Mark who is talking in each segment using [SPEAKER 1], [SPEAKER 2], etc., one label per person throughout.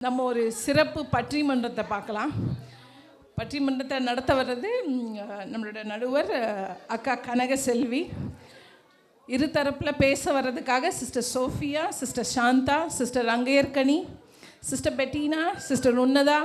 [SPEAKER 1] நம்ம ஒரு சிறப்பு பற்றிமன்றத்தை பார்க்கலாம். பற்றிமன்றத்தை நடத்த வர்றது நம்மளோட நடுவர் அக்கா கனகசெல்வி. இரு தரப்பில் பேச வர்றதுக்காக sister Sophia sister Shanta sister Rangaiyarkani sister Bettina sister Unnatha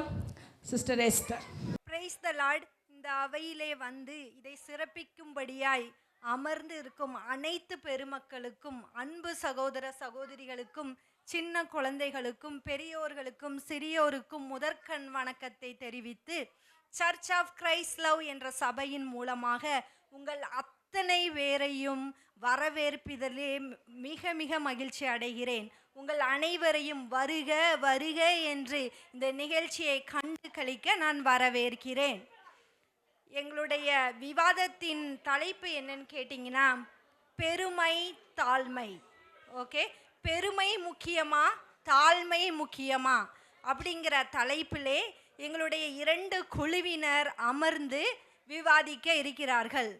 [SPEAKER 1] sister Esther
[SPEAKER 2] praise the Lord இந்த அவையிலே வந்து இதை சிறப்பிக்கும்படியாய் அமர்ந்து இருக்கும் அனைத்து பெருமக்களுக்கும் அன்பு சகோதர சகோதரிகளுக்கும் சின்ன குழந்தைகளுக்கும் பெரியோர்களுக்கும் சிறியோருக்கும் முதற்கண் வணக்கத்தை தெரிவித்து சர்ச் ஆஃப் கிரைஸ்ட் லவ் என்ற சபையின் மூலமாக உங்கள் அத்தனை பேரையும் வரவேற்பிதலே மிக மிக மகிழ்ச்சி அடைகிறேன். உங்கள் அனைவரையும் வருக வருக என்று இந்த நிகழ்ச்சியை கண்டு கழிக்க நான் வரவேற்கிறேன். எங்களுடைய விவாதத்தின் தலைப்பு என்னன்னு கேட்டிங்கன்னா பெருமை தாழ்மை. ஓகே? பெருமை முக்கியமா தாழ்மை முக்கியமா? அப்படிங்கிற தலைப்பிலே எங்களுடைய இரண்டு குழுவினர் அமர்ந்து விவாதிக்க இருக்கிறார்கள்.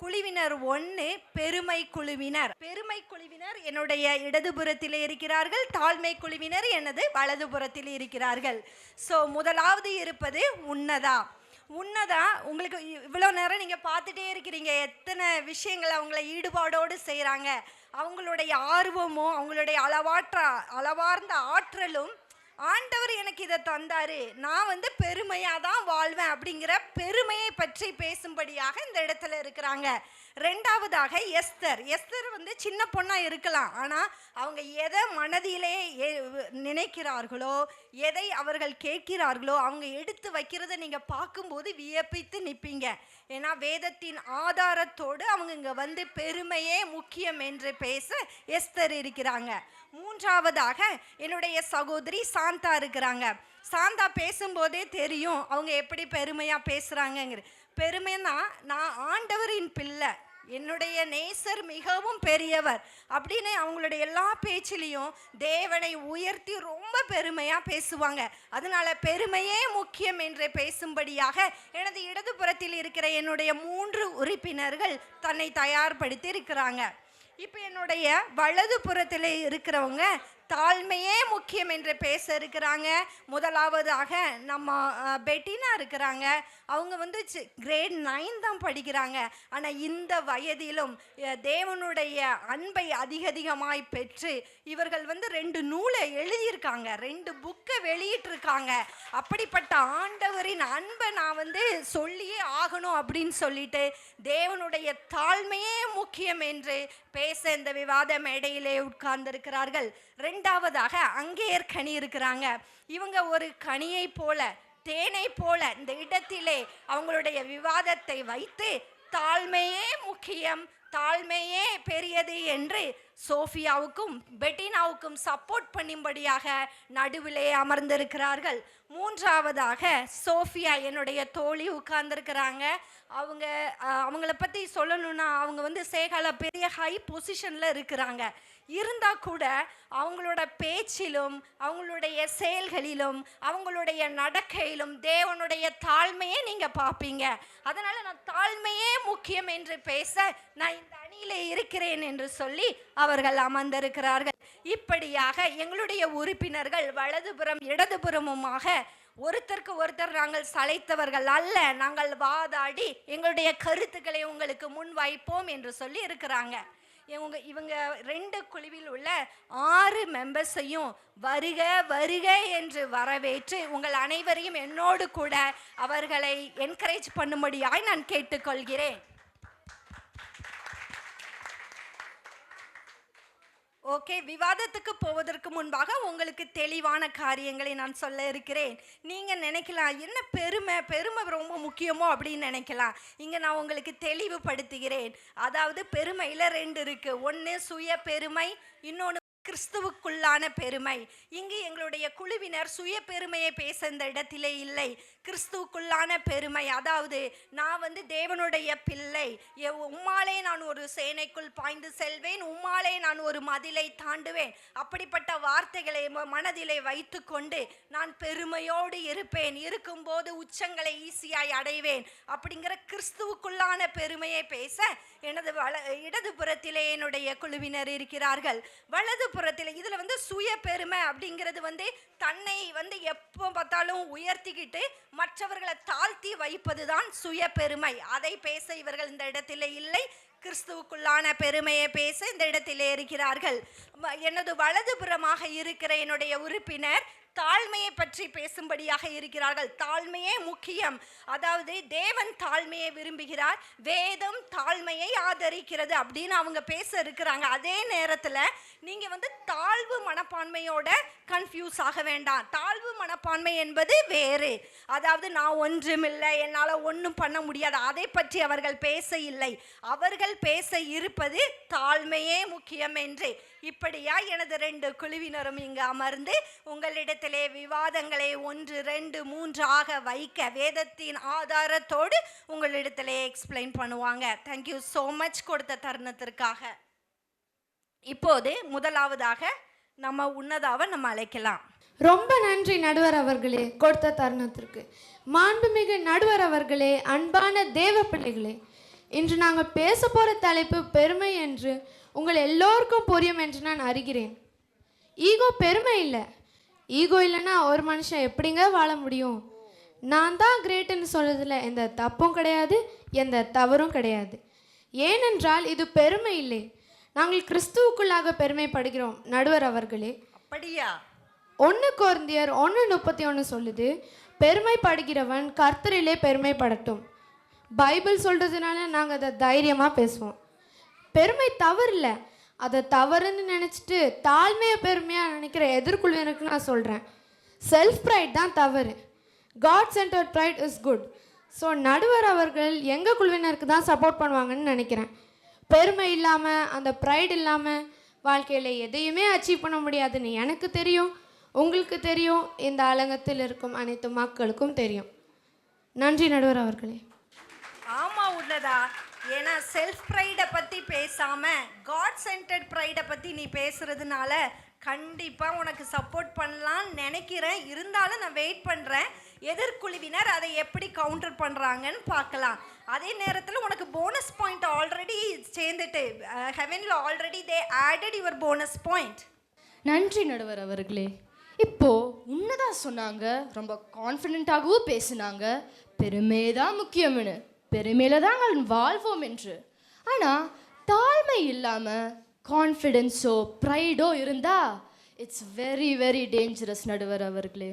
[SPEAKER 2] குழுவினர் ஒன்று பெருமை குழுவினர். பெருமை குழுவினர் என்னுடைய இடதுபுறத்தில் இருக்கிறார்கள் தாழ்மை குழுவினர் எனது வலதுபுறத்தில் இருக்கிறார்கள். ஸோ முதலாவது இருப்பது உன்னதா? உன்னதா உங்களுக்கு இ- இவ்வளோ நேரம் நீங்கள் பார்த்துட்டே இருக்கிறீங்க எத்தனை விஷயங்கள் அவங்கள ஈடுபாடோடு செய்கிறாங்க அவங்களுடைய ஆர்வமும் அவங்களுடைய அளவாற்ற அளவார்ந்த ஆற்றலும் ஆண்டவர் எனக்கு இதை தந்தாரு. நான் வந்து பெருமையாக தான் வாழ்வேன் அப்படிங்கிற பெருமையை பற்றி பேசும்படியாக இந்த இடத்துல இருக்கிறாங்க. ரெண்டாவதாக எஸ்தர். எஸ்தர் வந்து சின்ன பொண்ணாக இருக்கலாம். ஆனால் அவங்க எதை மனதிலே நினைக்கிறார்களோ எதை அவர்கள் கேட்கிறார்களோ அவங்க எடுத்து வைக்கிறத நீங்கள் பார்க்கும்போது வியப்பித்து நிற்பீங்க ஏன்னா வேதத்தின் ஆதாரத்தோடு அவங்க இங்கே வந்து பெருமையே முக்கியம் என்று பேச எஸ்தர் இருக்கிறாங்க. மூன்றாவதாக என்னுடைய சகோதரி சாந்தா இருக்கிறாங்க. சாந்தா பேசும்போதே தெரியும் அவங்க எப்படி பெருமையாக பேசுகிறாங்கங்கிறது பெருமைன்னா நான் ஆண்டவரின் பிள்ளை என்னுடைய நேசர் மிகவும் பெரியவர் அப்படின்னு அவங்களுடைய எல்லா பேச்சிலையும் தேவனை உயர்த்தி ரொம்ப பெருமையாக பேசுவாங்க. அதனால பெருமையே முக்கியம் என்று பேசும்படியாக எனது இடதுபுறத்தில் இருக்கிற என்னுடைய மூன்று உறுப்பினர்கள் தன்னை தயார்படுத்தி இருக்கிறாங்க. இப்போ என்னுடைய வலது புறத்தில் இருக்கிறவங்க தாழ்மையே முக்கியம் என்று பேச இருக்கிறாங்க. முதலாவதாக நம்ம பெட்டினா இருக்கிறாங்க. அவங்க வந்து கிரேட் நைன் தான் படிக்கிறாங்க. ஆனால் இந்த வயதிலும் தேவனுடைய அன்பை அதிக அதிகமாய் பெற்று இவர்கள் வந்து ரெண்டு நூலை எழுதியிருக்காங்க. ரெண்டு புக்கை வெளியிட்டிருக்காங்க. அப்படிப்பட்ட ஆண்டவரின் அன்பை நான் வந்து சொல்லியே ஆகணும் அப்படின்னு சொல்லிட்டு தேவனுடைய தாழ்மையே முக்கியம் என்று பேச இந்த விவாத மேடையிலே உட்கார்ந்திருக்கிறார்கள். ரெண்டாவதாக அங்கேயர் கனி இருக்கிறாங்க. இவங்க ஒரு கனியை போல தேனை போல இந்த இடத்திலே அவங்களுடைய விவாதத்தை வைத்து தாழ்மையே முக்கியம் தாழ்மையே பெரியது என்று சோஃபியாவுக்கும் பெட்டினாவுக்கும் சப்போர்ட் பண்ணும்படியாக நடுவிலே அமர்ந்திருக்கிறார்கள். மூன்றாவதாக சோஃபியா என்னுடைய தோழி உட்கார்ந்துருக்கிறாங்க. அவங்க அவங்கள பற்றி சொல்லணும்னா அவங்க வந்து சேகால பெரிய ஹை பொசிஷனில் இருக்கிறாங்க. இருந்தால் கூட அவங்களோட பேச்சிலும் அவங்களுடைய செயல்களிலும் அவங்களுடைய நடக்கையிலும் தேவனுடைய தாழ்மையே நீங்கள் பார்ப்பீங்க. அதனால் நான் தாழ்மையே முக்கியம் என்று பேச நான் இந்த அணியிலே இருக்கிறேன் என்று சொல்லி அவர்கள் அமர்ந்திருக்கிறார்கள். இப்படியாக எங்களுடைய உறுப்பினர்கள் வலதுபுறம் இடதுபுறமுமாக ஒருத்தருக்கு ஒருத்தர் நாங்கள் சளைத்தவர்கள் அல்ல. நாங்கள் வாதாடி எங்களுடைய கருத்துக்களை உங்களுக்கு முன் வைப்போம் என்று சொல்லி இருக்கிறாங்க. இவங்க இவங்க ரெண்டு குழுவில் உள்ள ஆறு மெம்பர்ஸையும் வருக வருக என்று வரவேற்று உங்கள் அனைவரையும் என்னோடு கூட அவர்களை என்கரேஜ் பண்ணும்படியாய் நான் கேட்டுக்கொள்கிறேன். ஓகே விவாதத்துக்கு போவதற்கு முன்பாக உங்களுக்கு தெளிவான காரியங்களை நான் சொல்ல இருக்கிறேன். நீங்கள் நினைக்கலாம் என்ன பெருமை பெருமை ரொம்ப முக்கியமோ? அப்படின்னு நினைக்கலாம். இங்கே நான் உங்களுக்கு தெளிவுபடுத்துகிறேன். அதாவது பெருமையில் ரெண்டு இருக்குது ஒன்று சுய பெருமை இன்னொன்று கிறிஸ்துவுக்குள்ளான பெருமை. இங்கு எங்களுடைய குழுவினர் சுய பெருமையை பேச இந்த இடத்திலே இல்லை. கிறிஸ்துவுக்குள்ளான பெருமை. அதாவது நான் வந்து தேவனுடைய பிள்ளை. எ- உம்மாலே நான் ஒரு சேனைக்குள் பாய்ந்து செல்வேன். உம்மாலே நான் ஒரு மதிலை தாண்டுவேன். அப்படிப்பட்ட வார்த்தைகளை மனதிலே மனதிலே வைத்துக்கொண்டு நான் பெருமையோடு இருப்பேன். இருக்கும்போது உச்சங்களை ஈஸியாய் அடைவேன். அப்படிங்கிற கிறிஸ்துவுக்குள்ளான பெருமையை பேச எனது வல இடதுபுறத்திலே என்னுடைய குழுவினர் இருக்கிறார்கள். வலது புறத்தில் இதில் வந்து சுய பெருமை அப்படிங்கிறது வந்து தன்னை வந்து எப்போ பார்த்தாலும் உயர்த்திக்கிட்டு மற்றவர்களை தாழ்த்தி வைப்பதுதான் சுய பெருமை அதை பேச இவர்கள் இந்த இடத்திலே இல்லை. கிறிஸ்துவுக்குள்ளான பெருமையை பேச இந்த இடத்திலே இருக்கிறார்கள். எனது வலதுபுறமாக இருக்கிற என்னுடைய உறுப்பினர் தாழ்மையை பற்றி பேசும்படியாக இருக்கிறார்கள். தாழ்மையே முக்கியம். அதாவது தேவன் தாழ்மையை விரும்புகிறார் வேதம் தாழ்மையை ஆதரிக்கிறது அப்படின்னு அவங்க பேச இருக்கிறாங்க. அதே நேரத்தில் நீங்கள் வந்து தாழ்வு மனப்பான்மையோட கன்ஃபியூஸ் ஆக வேண்டாம். தாழ்வு மனப்பான்மை என்பது வேறு. அதாவது நான் ஒன்றுமில்லை என்னால் ஒன்றும் பண்ண முடியாது. அதை பற்றி அவர்கள் பேச இல்லை. அவர்கள் பேச இருப்பது தாழ்மையே முக்கியம் என்று. இப்படியா எனது ரெண்டு குழுவினரும் இங்கு அமர்ந்து உங்களிடத்திலே விவாதங்களை ஒன்று ரெண்டு மூன்று ஆக வைக்க வேதத்தின் ஆதாரத்தோடு உங்களிடத்திலே எக்ஸ்பிளைன் பண்ணுவாங்க. தேங்க்யூ ஸோ மச் கொடுத்த தருணத்திற்காக. இப்போது முதலாவதாக நம்ம உன்னதாவை நம்ம அழைக்கலாம்.
[SPEAKER 3] ரொம்ப நன்றி நடுவர் அவர்களே கொடுத்த தருணத்திற்கு. மாண்புமிகு நடுவர் அவர்களே அன்பான தேவ பிள்ளைகளே இன்று நாங்கள் பேச போகிற தலைப்பு பெருமை என்று உங்கள் எல்லோருக்கும் புரியும் என்று நான் அறிகிறேன். ஈகோ பெருமை இல்லை. ஈகோ இல்லைன்னா ஒரு மனுஷன் எப்படிங்க வாழ முடியும்? நான் தான் கிரேட்டுன்னு சொல்றதுல எந்த தப்பும் கிடையாது எந்த தவறும் கிடையாது. ஏனென்றால் இது பெருமை இல்லை. நாங்கள் கிறிஸ்துவுக்குள்ளாக பெருமைப்படுகிறோம் நடுவர் அவர்களே.
[SPEAKER 2] அப்படியா?
[SPEAKER 3] ஒன்று கோர்ந்தியர் ஒன்று முப்பத்தி ஒன்று சொல்லுது பெருமைப்படுகிறவன் கர்த்தரிலே பெருமைப்படட்டும். பைபிள் சொல்கிறதுனால நாங்கள் அதை தைரியமாக பேசுவோம். பெருமை தவறில்ல. அதை தவறுன்னு நினச்சிட்டு தாழ்மையை பெருமையாக நினைக்கிற எதிர்குழுவினருக்கு நான் சொல்கிறேன் செல்ஃப் ப்ரைட் தான் தவறு. God centred pride is good so நடுவர் அவர்கள் எங்கள் குழுவினருக்கு தான் சப்போர்ட் பண்ணுவாங்கன்னு நினைக்கிறேன். பெருமை இல்லாமல் அந்த ப்ரைட் இல்லாமல் வாழ்க்கையில் எதையுமே அச்சீவ் பண்ண முடியாதுன்னு எனக்கு தெரியும். உங்களுக்கு தெரியும். இந்த அலங்கத்தில் இருக்கும் அனைத்து மக்களுக்கும் தெரியும். நன்றி நடுவர் அவர்களே.
[SPEAKER 2] ஆமாம் உள்ளதா ஏன்னா செல்ஃப் ப்ரைடை பற்றி பேசாமல் காட் சென்டர்ட் ப்ரைடை பற்றி நீ பேசுறதுனால கண்டிப்பாக உனக்கு சப்போர்ட் பண்ணலாம்னு நினைக்கிறேன். இருந்தாலும் நான் வெயிட் பண்ணுறேன் எதிர்குழுவினர் அதை எப்படி கவுண்டர் பண்ணுறாங்கன்னு பார்க்கலாம். அதே நேரத்தில் உனக்கு போனஸ் பாயிண்ட் ஆல்ரெடி சேர்ந்துட்டு ஹெவனில் already they added your bonus point
[SPEAKER 4] நன்றி நடுவர் அவர்களே. இப்போ உன்னதான் சொன்னாங்க ரொம்ப கான்ஃபிடென்ட்டாகவும் பேசினாங்க. பெருமை தான் முக்கியம்னு. பெருமையில தான் நாங்கள் வாழ்வோம் என்று. ஆனால் தாழ்மை இல்லாமல் கான்ஃபிடென்ஸோ ப்ரைடோ இருந்தா இட்ஸ் வெரி வெரி டேஞ்சரஸ் நடுவர் அவர்களே.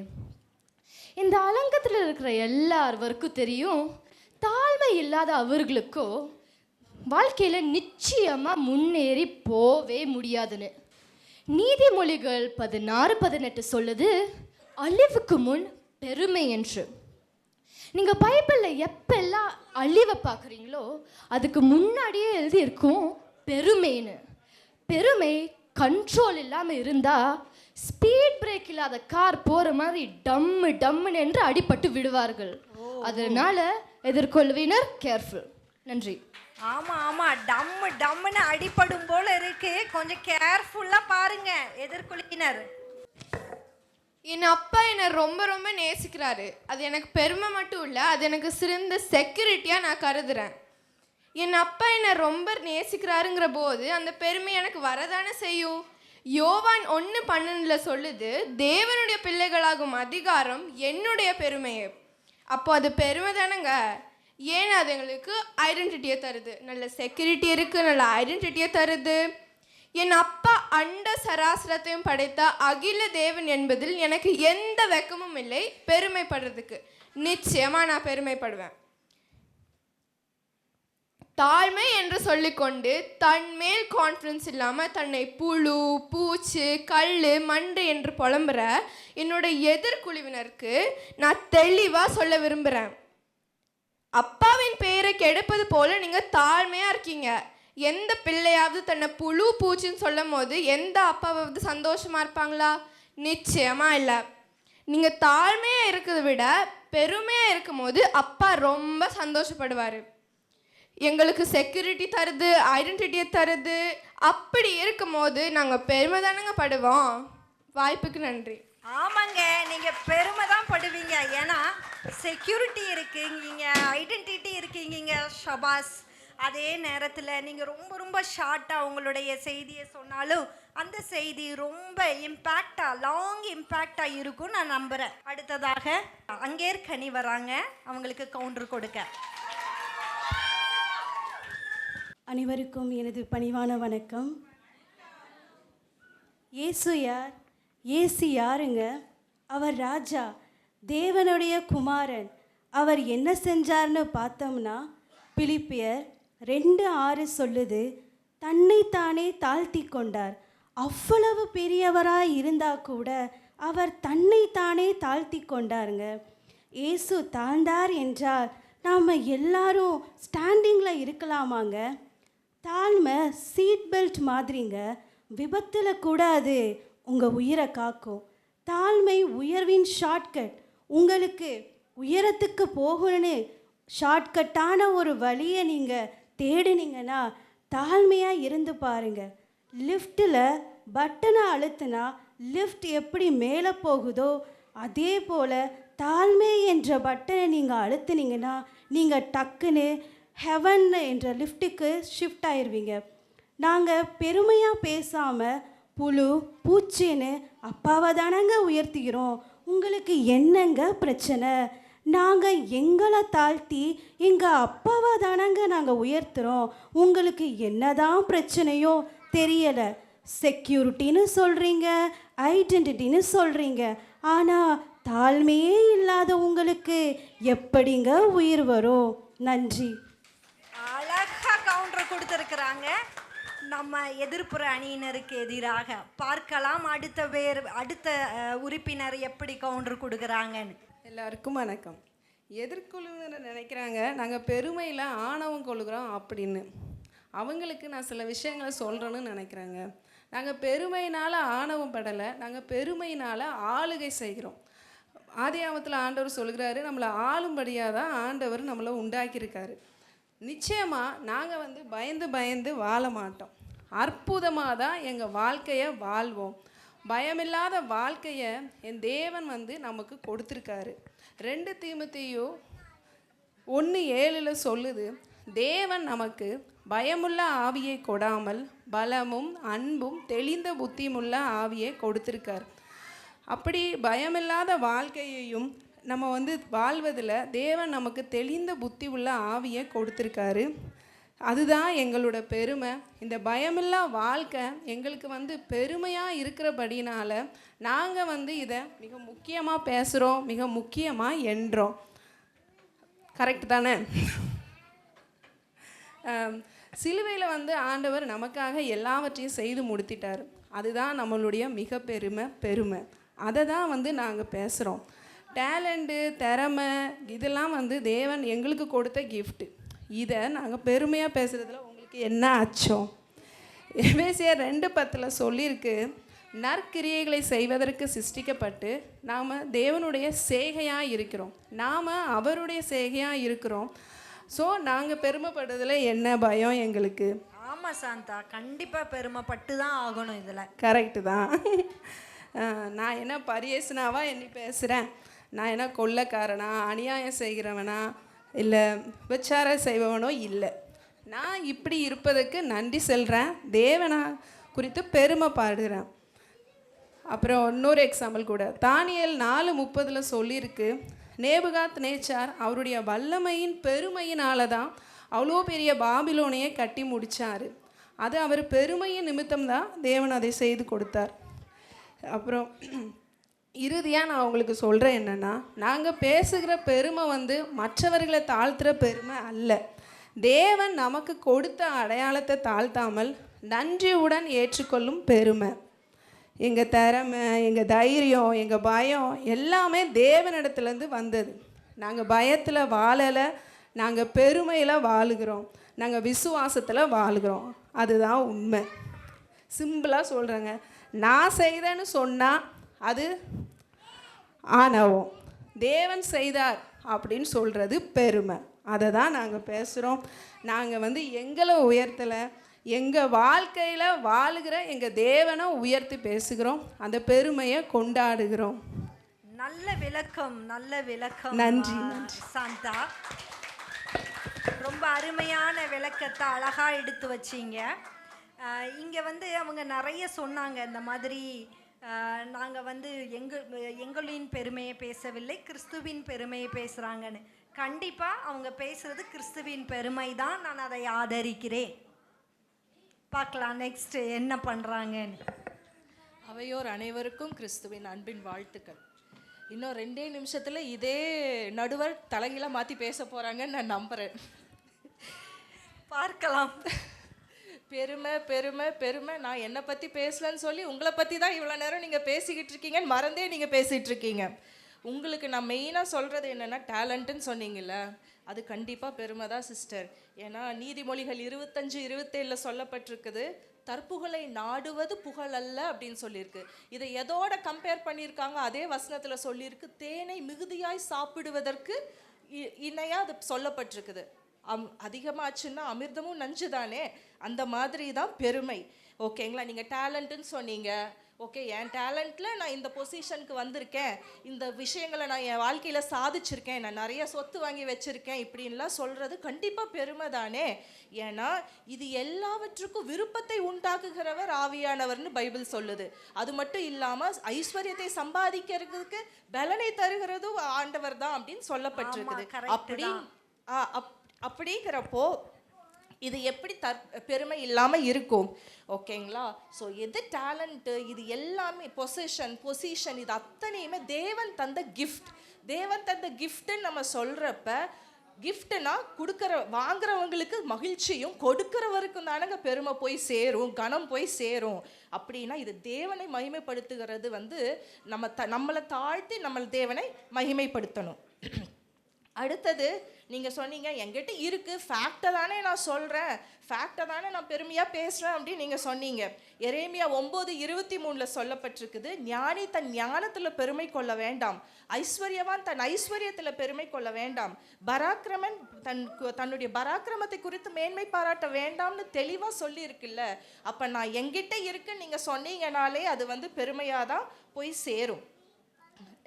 [SPEAKER 4] இந்த அலங்கத்தில் இருக்கிற எல்லாருவருக்கும் தெரியும் தாழ்மை இல்லாத அவர்களுக்கோ வாழ்க்கையில் நிச்சயமாக முன்னேறி போவே முடியாதுன்னு. நீதிமொழிகள் பதினாறு பதினெட்டு சொல்லுது அழிவுக்கு முன் பெருமை என்று. நீங்கள் பைபிளில் எப்பெல்லாம் அழிவை பார்க்குறீங்களோ அதுக்கு முன்னாடியே எழுதியிருக்கும் பெருமைன்னு. பெருமை கண்ட்ரோல் இல்லாமல் இருந்தால் ஸ்பீட் பிரேக் இல்லாத கார் போகிற மாதிரி டம்மு டம்முன்னு என்று அடிபட்டு விடுவார்கள். அதனால எதிர்கொள்வினர் கேர்ஃபுல் நன்றி.
[SPEAKER 2] ஆமா ஆமா டம்மு டம்முன்னு அடிபடும் போல இருக்கு. கொஞ்சம் கேர்ஃபுல்லா பாருங்க எதிர்குழுவினர்
[SPEAKER 5] என் அப்பா என்னை ரொம்ப ரொம்ப நேசிக்கிறாரு. அது எனக்கு பெருமை மட்டும் இல்லை அது எனக்கு சிறந்த செக்யூரிட்டியாக நான் கருதுறேன். என் அப்பா என்னை ரொம்ப நேசிக்கிறாருங்கிற போது அந்த பெருமை எனக்கு வரதானே செய்யும்? யோவான் ஒன்று பன்னெண்டில் சொல்லுது தேவனுடைய பிள்ளைகளாகும் அதிகாரம் என்னுடைய பெருமையே. அப்போ அது பெருமை தானேங்க. ஏன்னா அது எங்களுக்கு ஐடென்டிட்டியை தருது? நல்ல செக்யூரிட்டி இருக்குது நல்ல ஐடென்டிட்டியை தருது. என் அப்பா அண்ட சராசரத்தையும் படைத்த அகில தேவன் என்பதில் எனக்கு எந்த வெக்கமும் இல்லை பெருமைப்படுறதுக்கு. நிச்சயமா நான் பெருமைப்படுவேன். தாழ்மை என்று சொல்லிக்கொண்டு தன் மேல் கான்ஃபிடன்ஸ் இல்லாமல் தன்னை புழு பூச்சு கல் மண்டு என்று புலம்புற என்னோட எதிர்குழுவினருக்கு நான் தெளிவாக சொல்ல விரும்புகிறேன் அப்பாவின் பெயரை கெடுப்பது போல நீங்கள் தாழ்மையாக இருக்கீங்க. எந்த பிள்ளையாவது தன்னை புழு பூச்சின்னு சொல்லும் போது எந்த அப்பாவது சந்தோஷமாக இருப்பாங்களா? நிச்சயமாக இல்லை. நீங்கள் தாழ்மையாக இருக்கிறத விட பெருமையாக இருக்கும்போது அப்பா ரொம்ப சந்தோஷப்படுவார். எங்களுக்கு செக்யூரிட்டி தருது ஐடென்டிட்டியை தருது. அப்படி இருக்கும் போது நாங்கள் பெருமை தானங்க படுவோம். வாய்ப்புக்கு நன்றி.
[SPEAKER 2] ஆமாங்க நீங்கள் பெருமை தான் படுவீங்க. ஏன்னா செக்யூரிட்டி இருக்குங்கீங்க ஐடென்டிட்டி இருக்குங்கீங்க ஷபாஸ். அதே நேரத்தில் நீங்கள் ரொம்ப ரொம்ப ஷார்ட்டாக உங்களுடைய செய்தியை சொன்னாலும் அந்த செய்தி ரொம்ப இம்பேக்டாக லாங் இம்பேக்டாக இருக்கும் நான் நம்புகிறேன் அடுத்ததாக அங்கேர் கனி வராங்க. அவங்களுக்கு கவுண்டர் கொடுக்க.
[SPEAKER 6] அனைவருக்கும் எனது பணிவான வணக்கம். இயேசு யார்? இயேசு யாருங்க? அவர் ராஜா தேவனுடைய குமாரன். அவர் என்ன செஞ்சார்னு பார்த்தோம்னா பிலிப்பியர் ரெண்டு ஆறு சொல்லுது தன்னைத்தானே தாழ்த்தி கொண்டார் அவ்வளவு பெரியவராய் இருந்தா கூட அவர் தன்னைத்தானே தாழ்த்தி கொண்டாருங்க இயேசு தாழ்ந்தார் என்றால் நாம் எல்லாரும் ஸ்டாண்டிங்கில் இருக்கலாமாங்க? தாழ்மை சீட் பெல்ட் மாதிரிங்க. விபத்தில் கூட அது உங்கள் உயிரை காக்கும். தாழ்மை உயர்வின் ஷார்ட்கட். உங்களுக்கு உயரத்துக்கு போகணும்னு ஷார்ட்கட்டான ஒரு வழியை நீங்கள் தேடினீங்கன்னா தாழ்மையாக இருந்து பாருங்க. லிஃப்ட்டில் பட்டனை அழுத்தினா லிஃப்ட் எப்படி மேலே போகுதோ அதே போல் தாழ்மை என்ற பட்டனை நீங்கள் அழுத்துனீங்கன்னா நீங்கள் டக்குன்னு ஹெவன் என்ற லிஃப்ட்டுக்கு ஷிஃப்ட் ஆயிடுவீங்க நாங்கள் பெருமையாக பேசாமல் புழு பூச்சின்னு அப்பாவை தானங்க உயர்த்திக்கிறோம் உங்களுக்கு என்னங்க பிரச்சனை? நாங்கள் எங்களை தாழ்த்தி எங்கள் அப்பாவை தானங்க நாங்கள் உயர்த்துகிறோம் உங்களுக்கு என்னதான் பிரச்சனையோ தெரியலை. செக்யூரிட்டின்னு சொல்கிறீங்க ஐடென்டிட்டின்னு சொல்கிறீங்க ஆனால் தாழ்மையே இல்லாத உங்களுக்கு எப்படிங்க உயிர் வரும்? நன்றி.
[SPEAKER 2] அழகாக கவுண்டர் கொடுத்துருக்குறாங்க. நம்ம எதிர்ப்புற அணியினருக்கு எதிராக பார்க்கலாம் அடுத்த வேறு அடுத்த உறுப்பினர் எப்படி கவுண்டர் கொடுக்குறாங்கன்னு.
[SPEAKER 7] எல்லாருக்கும் வணக்கம். எதிர்கொள்ளுனர் நினைக்கிறாங்க நாங்கள் பெருமையில் ஆணவம் கொள்கிறோம் அப்படின்னு. அவங்களுக்கு நான் சில விஷயங்களை சொல்கிறேன்னு நினைக்கிறாங்க. நாங்கள் பெருமையினால் ஆணவம் படலை நாங்கள் பெருமையினால் ஆளுகை செய்கிறோம். ஆதியாமத்தில் ஆண்டவர் சொல்கிறாரு நம்மளை ஆளும்படியாக தான் ஆண்டவர் நம்மளை உண்டாக்கியிருக்காரு. நிச்சயமாக நாங்கள் வந்து பயந்து பயந்து வாழ மாட்டோம். அற்புதமாக தான் எங்கள் வாழ்க்கையை வாழ்வோம். பயமில்லாத வாழ்க்கையை என் தேவன் வந்து நமக்கு கொடுத்துருக்காரு. ரெண்டு தீமத்தையோ ஒன்று ஏழில் சொல்லுது தேவன் நமக்கு பயமுள்ள ஆவியை கொடாமல் பலமும் அன்பும் தெளிந்த புத்தியுமுள்ள ஆவியை கொடுத்துருக்கார். அப்படி பயமில்லாத வாழ்க்கையையும் நம்ம வந்து வாழ்வதில் தேவன் நமக்கு தெளிந்த புத்தி உள்ள ஆவியை கொடுத்துருக்காரு. அதுதான் எங்களோட பெருமை. இந்த பயமில்லா வாழ்க்கை எங்களுக்கு வந்து பெருமையாக இருக்கிறபடினால நாங்கள் வந்து இதை மிக முக்கியமாக பேசுகிறோம் மிக முக்கியமாக என்றோம். கரெக்ட் தானே? சிலுவையில் வந்து ஆண்டவர் நமக்காக எல்லாவற்றையும் செய்து முடித்திட்டார். அதுதான் நம்மளுடைய மிக பெருமை பெருமை. அதை தான் வந்து நாங்கள் பேசுகிறோம் டேலண்ட்டு திறமை இதெல்லாம் வந்து தேவன் எங்களுக்கு கொடுத்த கிஃப்ட்டு இதை நாங்கள் பெருமையாக பேசுகிறதுல உங்களுக்கு என்ன அச்சம் எபேசியர் ரெண்டு பத்தில் சொல்லியிருக்கு நற்கிரியைகளை செய்வதற்கு சிருஷ்டிக்கப்பட்டு நாம் தேவனுடைய சேகையாக இருக்கிறோம். நாம் அவருடைய சேகையாக இருக்கிறோம். ஸோ நாங்கள் பெருமைப்படுறதுல என்ன பயம் எங்களுக்கு?
[SPEAKER 2] ஆமா சாந்தா கண்டிப்பா பெருமைப்பட்டு தான் ஆகணும் இதுல.
[SPEAKER 7] கரெக்டு தான். நான் என்ன பரியேசனாவா எண்ணி பேசுகிறேன் நான் என்ன கொள்ளைக்காரனா அநியாயம் செய்கிறவனா இல்லை விபச்சாரம் செய்பவனோ இல்லை. நான் இப்படி இருப்பதற்கு நன்றி செல்கிறேன் தேவனா குறித்து பெருமை பாடுகிறேன் அப்புறம் இன்னொரு எக்ஸாம்பிள் கூட. தானியல் நாலு முப்பதில் சொல்லியிருக்கு நேபுகாத் நேச்சார் அவருடைய வல்லமையின் பெருமையினால தான் அவ்வளோ பெரிய பாபிலோனையை கட்டி முடித்தார் அது அவர் பெருமையின் நிமித்தம் தான் தேவன் அதை செய்து கொடுத்தார். அப்புறம் இறுதியாக நான் உங்களுக்கு சொல்கிறேன் என்னென்னா நாங்கள் பேசுகிற பெருமை வந்து மற்றவர்களை தாழ்த்துற பெருமை அல்ல. தேவன் நமக்கு கொடுத்த அடையாளத்தை தாழ்த்தாமல் நன்றியுடன் ஏற்றுக்கொள்ளும் பெருமை. எங்கள் திறமை எங்கள் தைரியம் எங்கள் பயம் எல்லாமே தேவனிடத்துலேருந்து வந்தது. நாங்கள் பயத்தில் வாழலை நாங்கள் பெருமையில் வாழுகிறோம். நாங்கள் விசுவாசத்தில் வாழுகிறோம். அதுதான் உண்மை. சிம்பிளாக சொல்கிறேங்க நான் செய்கிறேன்னு சொன்னால் அது ஆணவம் தேவன் செய்தார் அப்படின்னு சொல்கிறது பெருமை. அதை தான் நாங்கள் பேசுகிறோம் நாங்கள் வந்து எங்களை உயர்த்தலை எங்கள் வாழ்க்கையில் வாழுகிற எங்கள் தேவனை உயர்த்தி பேசுகிறோம். அந்த பெருமையை கொண்டாடுகிறோம்.
[SPEAKER 2] நல்ல விளக்கம் நல்ல விளக்கம்.
[SPEAKER 7] நன்றி,
[SPEAKER 2] ஆ, சாந்தா ரொம்ப அருமையான விளக்கத்தை அழகா எடுத்து வச்சீங்க. இங்கே வந்து அவங்க நிறைய சொன்னாங்க இந்த மாதிரி நாங்கள் வந்து எங்கள் எங்களின் பெருமையை பேசவில்லை கிறிஸ்துவின் பெருமையை பேசுகிறாங்கன்னு கண்டிப்பாக அவங்க பேசுறது கிறிஸ்துவின் பெருமை தான் நான் அதை ஆதரிக்கிறேன். பார்க்கலாம் நெக்ஸ்ட் என்ன பண்ணுறாங்கன்னு
[SPEAKER 8] அவையோர் அனைவருக்கும் கிறிஸ்துவின் அன்பின் வாழ்த்துக்கள். இன்னும் ரெண்டே நிமிஷத்துல இதே நடுவர் தலைகீழ மாத்தி பேச போறாங்கன்னு நான் நம்புறேன்.
[SPEAKER 2] பார்க்கலாம்.
[SPEAKER 8] பெருமை பெருமை பெருமை. நான் என்னை பற்றி பேசலன்னு சொல்லி உங்களை பற்றி தான் இவ்வளோ நேரம் நீங்கள் பேசிக்கிட்டு இருக்கீங்கன்னு மறந்தே நீங்கள் பேசிகிட்டு இருக்கீங்க. உங்களுக்கு நான் மெயினாக சொல்கிறது என்னன்னா டேலண்ட்டுன்னு சொன்னீங்கல்ல அது கண்டிப்பாக பெருமை தான் சிஸ்டர் ஏன்னா நீதிமொழிகள் இருபத்தஞ்சு இருபத்தேழில் சொல்லப்பட்டிருக்குது தற்புகழை நாடுவது புகழ் அல்ல அப்படின்னு சொல்லியிருக்கு. இதை எதோட கம்பேர் பண்ணியிருக்காங்க அதே வசனத்தில் சொல்லியிருக்கு. தேனை மிகுதியாய் சாப்பிடுவதற்கு இ- இணையாக அது சொல்லப்பட்டிருக்குது. அம் அதிகமாச்சுன்னா அமிர்தமும் நஞ்சு தானே அந்த மாதிரி தான் பெருமை. ஓகேங்களா? நீங்கள் டேலண்ட்டுன்னு சொன்னீங்க. ஓகே என் டேலண்ட்டில் நான் இந்த பொசிஷனுக்கு வந்திருக்கேன். இந்த விஷயங்களை நான் என் வாழ்க்கையில் சாதிச்சிருக்கேன். நான் நிறைய சொத்து வாங்கி வச்சுருக்கேன். இப்படின்லாம் சொல்கிறது கண்டிப்பாக பெருமை தானே ஏன்னா இது எல்லாவற்றுக்கும் விருப்பத்தை உண்டாக்குகிறவர் ஆவியானவர்னு பைபிள் சொல்லுது. அது மட்டும் இல்லாமல் ஐஸ்வர்யத்தை சம்பாதிக்கிறதுக்கு பலனை தருகிறதும் ஆண்டவர் தான் அப்படின்னு சொல்லப்பட்டிருக்குது. அப்படி அப்- அப்படிங்கிறப்போ இது எப்படி தற் பெருமை இல்லாமல் இருக்கும்? ஓகேங்களா? ஸோ எது டேலண்ட்டு இது எல்லாமே பொசிஷன் பொசிஷன் இது அத்தனையுமே தேவன் தந்த கிஃப்ட் தேவன் தந்த கிஃப்ட்டுன்னு நம்ம சொல்கிறப்ப கிஃப்ட்னா கொடுக்குற வாங்குறவங்களுக்கு மகிழ்ச்சியும் கொடுக்குறவருக்கும் தானங்க பெருமை போய் சேரும் கனம் போய் சேரும். அப்படின்னா இது தேவனை மகிமைப்படுத்துகிறது வந்து நம்ம த நம்மளை தாழ்த்தி நம்ம தேவனை மகிமைப்படுத்தணும். அடுத்தது நீங்கள் சொன்னீங்க என்கிட்ட இருக்குது ஃபேக்டை தானே நான் சொல்கிறேன் ஃபேக்டை தானே நான் பெருமையாக பேசுகிறேன் அப்படின்னு நீங்கள் சொன்னீங்க. எரேமியா ஒம்பது இருபத்தி மூணில் சொல்லப்பட்டிருக்குது ஞானி தன் ஞானத்தில் பெருமை கொள்ள வேண்டாம். ஐஸ்வர்யவான் தன் ஐஸ்வர்யத்தில் பெருமை கொள்ள வேண்டாம். பராக்கிரமன் தன் தன்னுடைய பராக்கிரமத்தை குறித்து மேன்மை பாராட்ட வேண்டாம்னு தெளிவாக சொல்லியிருக்குல்ல. அப்போ நான் எங்கிட்ட இருக்குன்னு நீங்கள் சொன்னீங்கனாலே அது வந்து பெருமையாக தான் போய் சேரும்.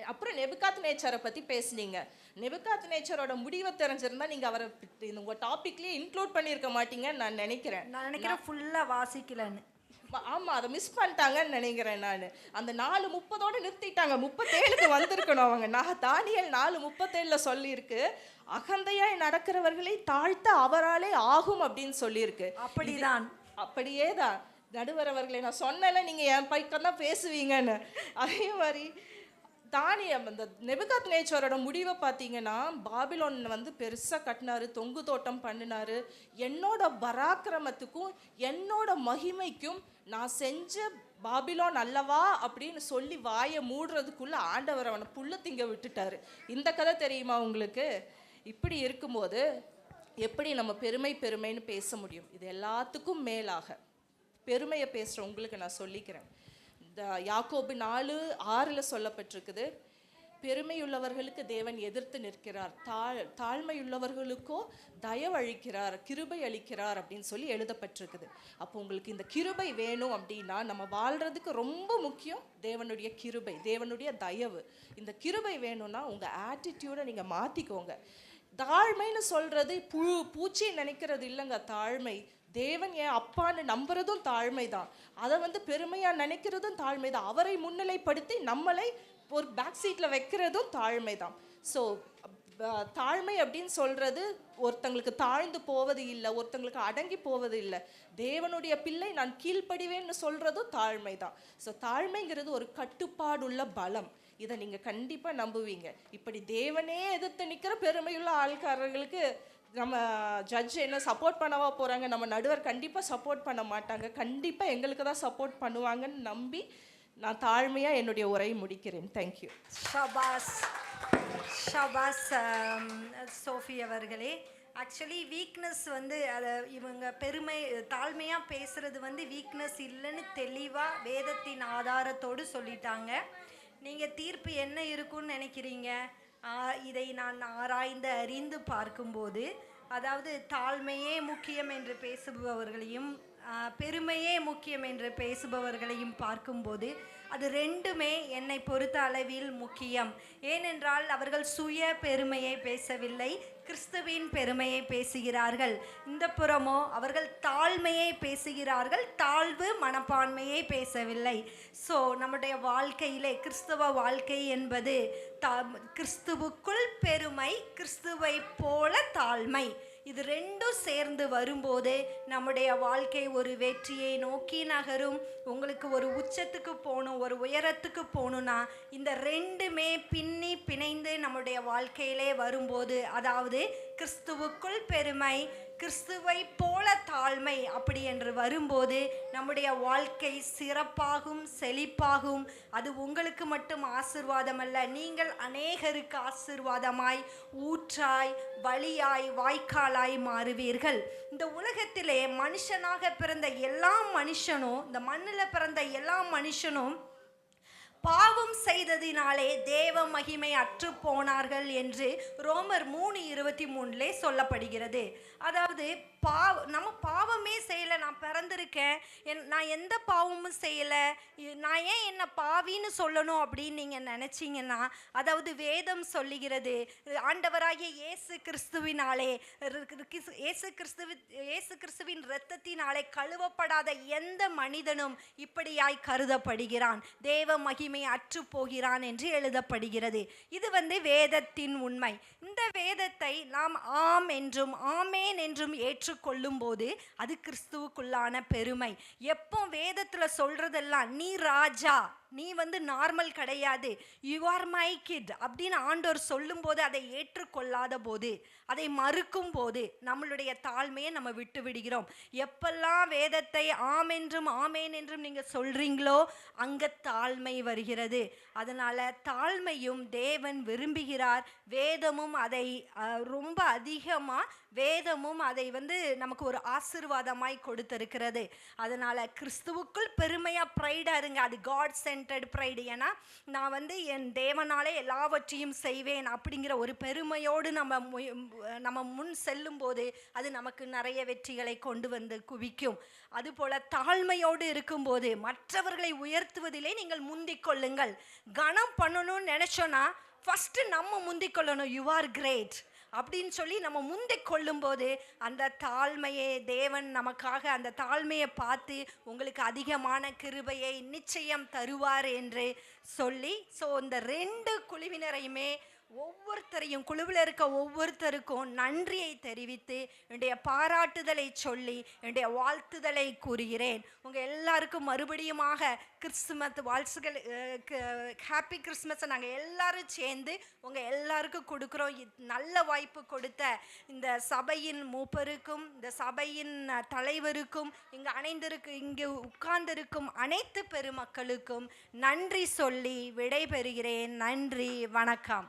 [SPEAKER 8] அப்புறம் நெபுகாத் நேச்சரை பற்றி பேசுனீங்க. நெபுகாத் நேச்சரோட முடிவை தெரிஞ்சிருந்தா நீங்கள் அவரை உங்கள் டாப்பிக்லேயே இன்க்ளூட் பண்ணியிருக்க மாட்டீங்கன்னு நான் நினைக்கிறேன்.
[SPEAKER 2] நான் நினைக்கிறேன் ஃபுல்லாக வாசிக்கலன்னு.
[SPEAKER 8] ம- ஆமா அதை மிஸ் பண்ணிட்டாங்கன்னு நினைக்கிறேன் நான். அந்த நாலு முப்பதோட நிறுத்திட்டாங்க. முப்பத்தேழுக்கு வந்திருக்கணும் அவங்க. நான் தானியல் நாலு முப்பத்தேழுல சொல்லியிருக்கு. அகந்தையாய் நடக்கிறவர்களை தாழ்த்த அவராலே ஆகும் அப்படின்னு சொல்லியிருக்கு.
[SPEAKER 2] அப்படிதான்.
[SPEAKER 8] அப்படியே தான் நடுவர் அவர்களை நான் சொன்னேன்ல நீங்க என் பைக்கம் தான் பேசுவீங்கன்னு. அதே மாதிரி தானியம் அந்த நெபுகாத் நேச்சரோட முடிவை பார்த்தீங்கன்னா பாபிலோன் வந்து பெருசாக கட்டினாரு தொங்கு தோட்டம் பண்ணினாரு. என்னோட பராக்கிரமத்துக்கும் என்னோட மகிமைக்கும் நான் செஞ்ச பாபிலோன் அல்லவா அப்படின்னு சொல்லி வாயை மூடுறதுக்குள்ள ஆண்டவர் அவனை புள்ள திங்க விட்டுட்டாரு. இந்த கதை தெரியுமா உங்களுக்கு? இப்படி இருக்கும்போது எப்படி நம்ம பெருமை பெருமைன்னு பேச முடியும்? இது எல்லாத்துக்கும் மேலாக. பெருமையை பேசுகிற உங்களுக்கு நான் சொல்லிக்கிறேன். யாக்கோபு நாலு ஆறில் சொல்லப்பட்டிருக்குது. பெருமையுள்ளவர்களுக்கு தேவன் எதிர்த்து நிற்கிறார். தாழ் தாழ்மையுள்ளவர்களுக்கோ தயவழிக்கிறார் கிருபை அளிக்கிறார் அப்படின்னு சொல்லி எழுதப்பட்டிருக்குது. அப்போ உங்களுக்கு இந்த கிருபை வேணும் அப்படின்னா நம்ம வாழ்கிறதுக்கு ரொம்ப முக்கியம் தேவனுடைய கிருபை தேவனுடைய தயவு. இந்த கிருபை வேணும்னா உங்கள் ஆட்டிடியூடை நீங்கள் மாற்றிக்கோங்க தாழ்மைன்னு சொல்கிறது புழு பூச்சி நினைக்கிறது இல்லைங்க தாழ்மை. தேவன் என் அப்பான்னு நம்புறதும் தாழ்மை தான் அதை வந்து பெருமையா நினைக்கிறதும் தாழ்மை தான் அவரை முன்னிலைப்படுத்தி நம்மளை ஒரு பேக் சீட்ல வைக்கிறதும் தாழ்மை தான் ஸோ தாழ்மை அப்படின்னு சொல்றது ஒருத்தங்களுக்கு தாழ்ந்து போவது இல்லை ஒருத்தங்களுக்கு அடங்கி போவது இல்லை. தேவனுடைய பிள்ளை நான் கீழ்ப்படிவேன்னு சொல்றதும் தாழ்மை தான் ஸோ தாழ்மைங்கிறது ஒரு கட்டுப்பாடுள்ள பலம். இதை நீங்க கண்டிப்பா நம்புவீங்க. இப்படி தேவனே எதிர்த்து நிற்கிற பெருமையுள்ள ஆள்காரர்களுக்கு நம்ம ஜட்ஜ் என்ன சப்போர்ட் பண்ணவா போகிறாங்க நம்ம நடுவர் கண்டிப்பாக சப்போர்ட் பண்ண மாட்டாங்க. கண்டிப்பாக எங்களுக்கு தான் சப்போர்ட் பண்ணுவாங்கன்னு நம்பி நான் தாழ்மையாக என்னுடைய உரையை முடிக்கிறேன். தேங்க்யூ
[SPEAKER 2] ஷபாஸ் ஷபாஸ் um, சோஃபி அவர்களே ஆக்சுவலி வீக்னஸ் வந்து அதை இவங்க பெருமை தாழ்மையாக பேசுகிறது வந்து வீக்னஸ் இல்லைன்னு தெளிவாக வேதத்தின் ஆதாரத்தோடு சொல்லிட்டாங்க. நீங்கள் தீர்ப்பு என்ன இருக்கும்னு நினைக்கிறீங்க? இதை நான் ஆராய்ந்து அறிந்து பார்க்கும்போது அதாவது தாழ்மையே முக்கியம் என்று பேசுபவர்களையும் பெருமையே முக்கியம் என்று பேசுபவர்களையும் பார்க்கும்போது அது ரெண்டுமே என்னை பொறுத்த அளவில் முக்கியம். ஏனென்றால் அவர்கள் சுய பெருமையை பேசவில்லை கிறிஸ்துவின் பெருமையை பேசுகிறார்கள். இந்த புறமோ அவர்கள் தாழ்மையை பேசுகிறார்கள். தாழ்வு மனப்பான்மையை பேசவில்லை. ஸோ நம்முடைய வாழ்க்கையிலே கிறிஸ்துவ வாழ்க்கை என்பது தா கிறிஸ்துவுக்குள் பெருமை கிறிஸ்துவை போல தாழ்மை. இது ரெண்டும் சேர்ந்து வரும்போது நம்முடைய வாழ்க்கை ஒரு வெற்றியை நோக்கி நகரும். உங்களுக்கு ஒரு உச்சத்துக்கு போகணும் ஒரு உயரத்துக்கு போகணும்னா இந்த ரெண்டுமே பின்னி பிணைந்து நம்முடைய வாழ்க்கையிலே வரும்போது அதாவது கிறிஸ்துவுக்குள் பெருமை கிறிஸ்துவை போல தாழ்மை அப்படி என்று வரும்போது நம்முடைய வாழ்க்கை சிறப்பாகும் செழிப்பாகும். அது உங்களுக்கு மட்டும் ஆசிர்வாதம் அல்ல நீங்கள் அநேகருக்கு ஆசிர்வாதமாய் ஊற்றாய் வழியாய் வாய்க்காலாய் மாறுவீர்கள். இந்த உலகத்திலே மனுஷனாக பிறந்த எல்லா மனுஷனும் இந்த மண்ணில் பிறந்த எல்லா மனுஷனும் பாவம் செய்ததினாலே தேவ மகிமை அற்று போனார்கள் என்று ரோமர் மூணு இருபத்தி மூணுலே சொல்லப்படுகிறது. அதாவது பாவ நம்ம பாவமே செய்யலை. நான் பிறந்திருக்கேன். என் நான் எந்த பாவமும் செய்யலை. நான் ஏன் என்ன பாவின்னு சொல்லணும் அப்படின்னு நீங்கள் நினச்சிங்கன்னா அதாவது வேதம் சொல்லுகிறது ஆண்டவராகிய இயேசு கிறிஸ்துவினாலே ரு- இயேசு கிறிஸ்துவி இயேசு கிறிஸ்துவின் இரத்தத்தினாலே கழுவப்படாத எந்த மனிதனும் இப்படியாய் கருதப்படுகிறான். தேவ மகிமை அற்று போகிறான் என்று எழுதப்படுகிறது. இது வந்து வேதத்தின் உண்மை. இந்த வேதத்தை நாம் ஆம் என்றும் ஆமேன் என்றும் ஏற்று ஏற்றுக்கொள்ளும் போது அது கிறிஸ்துவுக்குள்ளான பெருமை. எப்போ வேதத்தில் சொல்றதெல்லாம் நீ ராஜா நீ வந்து நார்மல் கிடையாது யூ ஆர் மை கிட் அப்படின்னு ஆண்டவர் சொல்லும்போது அதை ஏற்றுக்கொள்ளாத போது அதை மறுக்கும் போது நம்மளுடைய தாழ்மையை நம்ம விட்டு விடுகிறோம் எப்பெல்லாம் வேதத்தை ஆம் என்றும் ஆமேன் என்றும் நீங்கள் சொல்றீங்களோ அங்கே தாழ்மை வருகிறது. அதனால தாழ்மையும் தேவன் விரும்புகிறார். வேதமும் அதை ரொம்ப அதிகமாக வேதமும் அதை வந்து நமக்கு ஒரு ஆசிர்வாதமாய் கொடுத்திருக்கிறது. அதனால கிறிஸ்துவுக்குள் பெருமையாக ப்ரைடாக இருங்க. அது காட் சென்டர்ட் ப்ரைடு ஏன்னா நான் வந்து என் தேவனாலே எல்லாவற்றையும் செய்வேன் அப்படிங்கிற ஒரு பெருமையோடு நம்ம நம்ம முன் செல்லும்போது அது நமக்கு நிறைய வெற்றிகளை கொண்டு வந்து குவிக்கும். அதுபோல தாழ்மையோடு இருக்கும்போது மற்றவர்களை உயர்த்துவதிலே நீங்கள் முந்திக் கொள்ளுங்கள். கனம் பண்ணணும்னு நினைச்சோன்னா ஃபஸ்ட்டு நம்ம முந்திக் கொள்ளணும். யூ ஆர் கிரேட் அப்படின்னு சொல்லி நம்ம முந்திக் கொள்ளும்போது அந்த தாழ்மையை தேவன் நமக்காக அந்த தாழ்மையை பார்த்து உங்களுக்கு அதிகமான கிருபையை நிச்சயம் தருவார் என்று சொல்லி ஸோ இந்த ரெண்டு குழுவினரையுமே ஒவ்வொருத்தரையும் குழுவில் இருக்க ஒவ்வொருத்தருக்கும் நன்றியை தெரிவித்து என்னுடைய பாராட்டுதலை சொல்லி என்னுடைய வாழ்த்துதலை கூறுகிறேன். உங்கள் எல்லாருக்கும் மறுபடியுமாக கிறிஸ்துமஸ் வாழ்த்துகள் ஹாப்பி கிறிஸ்மஸை நாங்கள் எல்லாரும் சேர்ந்து உங்கள் எல்லாருக்கும் கொடுக்குறோம். நல்ல வாய்ப்பு கொடுத்த இந்த சபையின் மூப்பருக்கும் இந்த சபையின் தலைவருக்கும் இங்கே அணைந்திருக்கு இங்கே உட்கார்ந்திருக்கும் அனைத்து பெருமக்களுக்கும் நன்றி சொல்லி விடைபெறுகிறேன். நன்றி வணக்கம்.